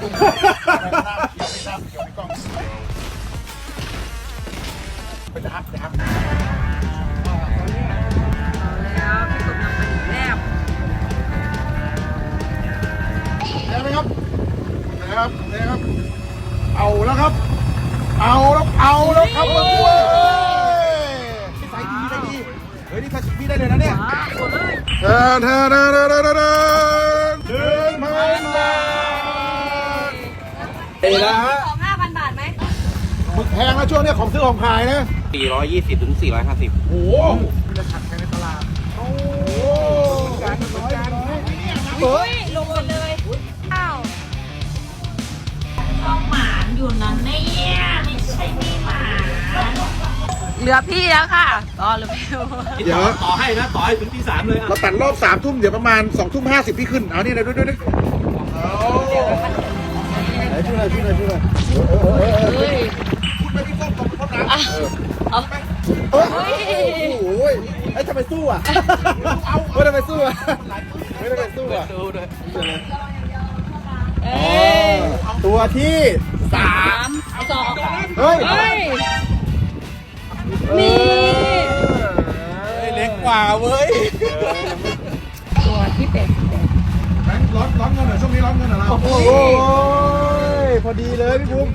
ไปจะอัพจะอัพแล้วพี่กนำไปหนึ่งแนบได้ไหมครับนะครับนะครับ เอาแล้วครับ เอาแล้วเอาแล้วครับเพื่อนเว้ยใส่ดีใส่ดีเฮ้ยนี่แฟชั่นพี่ได้เลยนะเนี่ยเลยเดินเดินเดินเดิน เอ้ละฮะของห้าพันบาทไหมหมึกแพงนะช่วงเนี้ยของซื้อของขายนะ420ถึง450 โอ้โหจะขัดกันในตลาดโอ้โหการน้อยน้อยเฮ้ยลงหมดเลยอ้าวต้องหมานอยู่นะเนี่ยไม่ใช่ไม่หมานเหลือพี่แล้วค่ะต่อเหลือพี่เดี๋ยวต่อให้นะ ต่อให้ถึงที่3เลยอะเราตัดรอบสามทุ่มเดี๋ยวประมาณสองทุ่มห้าสิบพี่ขึ้น เอานี่เลยด้วยด้วย ช่วยหน่อยช่วยหน่อยช่วยหน่อยเฮ้ยพูดไปที่ก้องกล้องกล้องน้ำเออเอาเฮ้ยโอ้ยไอ้ทำไมสู้อะเฮ้ยทำไมสู้อะเฮ้ยทำไมสู้อะดูด้วยเอ้ยตัวที่สามสองเฮ้ยนี่เล็กกว่าเว้ยตัวที่เป็นร้อนร้อนเงินเหรอช่วงนี้ร้อนเงินเหรอเรา อ้โหพอดีเลยพี่บุ้ม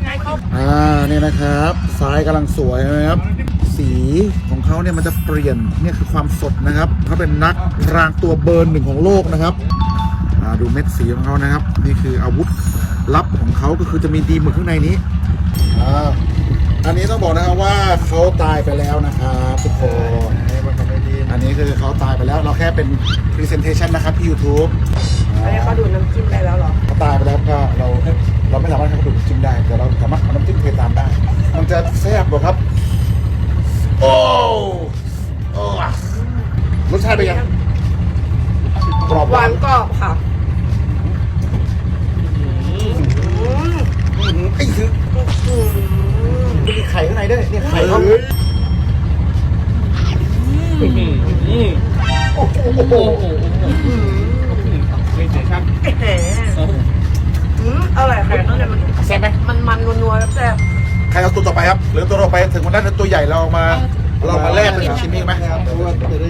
อ่านี่นะครับซ้ายกำลังสวยนะครับ สีของเขาเนี่ยมันจะเปลี่ยนเนี่ยคือความสดนะครับเขาเป็นนักรางตัวเบอร์หนึ่งของโลกนะครับอ่าดูเม็ดสีของเขานะครับ นี่คืออาวุธลับของเขาก็คือจะมีดีหมึกข้างในนี้อ่าอันนี้ต้องบอกนะครับว่าเขาตายไปแล้วนะครับทุกคนอันนี้คือเขาตายไปแล้วเราแค่เป็น presentation นะครับที่ YouTube อันนี้เขาดูดน้ำจิ้มได้แล้วเหรอเขาตายไปแล้วก็เราเรา จะแซ่บกว่าครับ โอ้โอ้อะรสชาติเป็นยังกรอบหวานกรอบค่ะไอ้คือมีไข่ข้างในด้วยเนี่ยไข่เขาโอ้โหโอ้โหไม่เสียช่างอืมอร่อยค่ะตั้งแต่มันแซ่บไหมมันมันนัวๆแล้วแซ่บใค รเอาตัวต่อไปครับ หรือตัวต่อไปถึงวันนั้นตัวใหญ่เราเอามา เรามาแลกเป็นซาชิมิไหม เพราะว่าจะได้